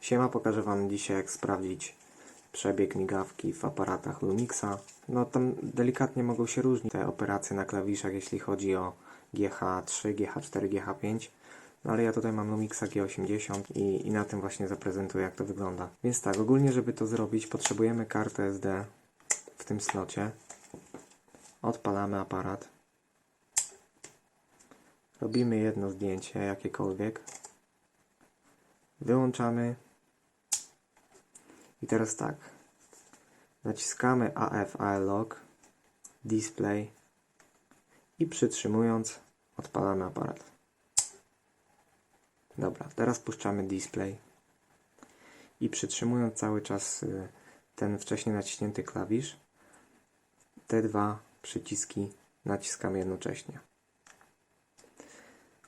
Siema, pokażę Wam dzisiaj jak sprawdzić przebieg migawki w aparatach Lumixa. No tam delikatnie mogą się różnić te operacje na klawiszach, jeśli chodzi o GH3, GH4, GH5. No ale ja tutaj mam Lumixa G80 i, i na tym właśnie zaprezentuję jak to wygląda. Więc tak, ogólnie żeby to zrobić potrzebujemy kartę SD w tym slocie. Odpalamy aparat. Robimy jedno zdjęcie, jakiekolwiek. Wyłączamy. I teraz tak. Naciskamy AF Lock, Display i przytrzymując odpalamy aparat. Dobra, teraz puszczamy display i przytrzymując cały czas y, ten wcześniej naciśnięty klawisz, te dwa przyciski naciskamy jednocześnie.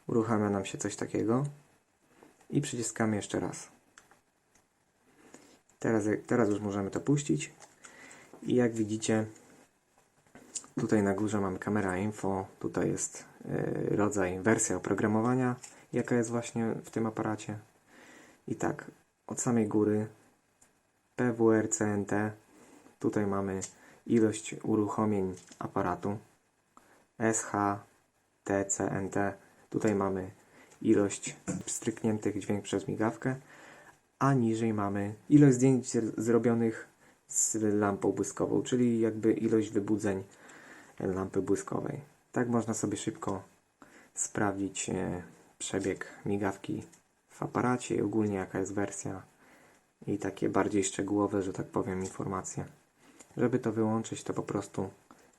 Uruchamia nam się coś takiego i przyciskamy jeszcze raz. Teraz, teraz już możemy to puścić. I jak widzicie tutaj na górze mamy kamera info, tutaj jest y, rodzaj, wersja oprogramowania jaka jest właśnie w tym aparacie. I tak, od samej góry PWRCNT tutaj mamy ilość uruchomień aparatu. SHTCNT tutaj mamy ilość strykniętych dźwięk przez migawkę a niżej mamy ilość zdjęć zrobionych z lampą błyskową, czyli jakby ilość wybudzeń lampy błyskowej. Tak można sobie szybko sprawdzić e, przebieg migawki w aparacie ogólnie jaka jest wersja i takie bardziej szczegółowe, że tak powiem, informacje. Żeby to wyłączyć, to po prostu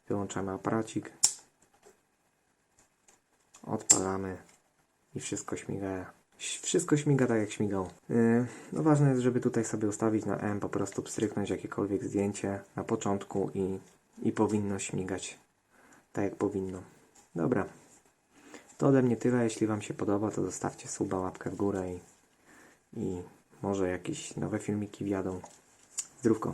wyłączamy aparacik, odpalamy i wszystko śmiga. Wszystko śmiga tak jak śmigał. Yy, no ważne jest, żeby tutaj sobie ustawić na M, po prostu pstryknąć jakiekolwiek zdjęcie na początku i, i powinno śmigać tak jak powinno. Dobra. To ode mnie tyle. Jeśli Wam się podoba, to zostawcie suba, łapkę w górę i, i może jakieś nowe filmiki wjadą. Zdrówko.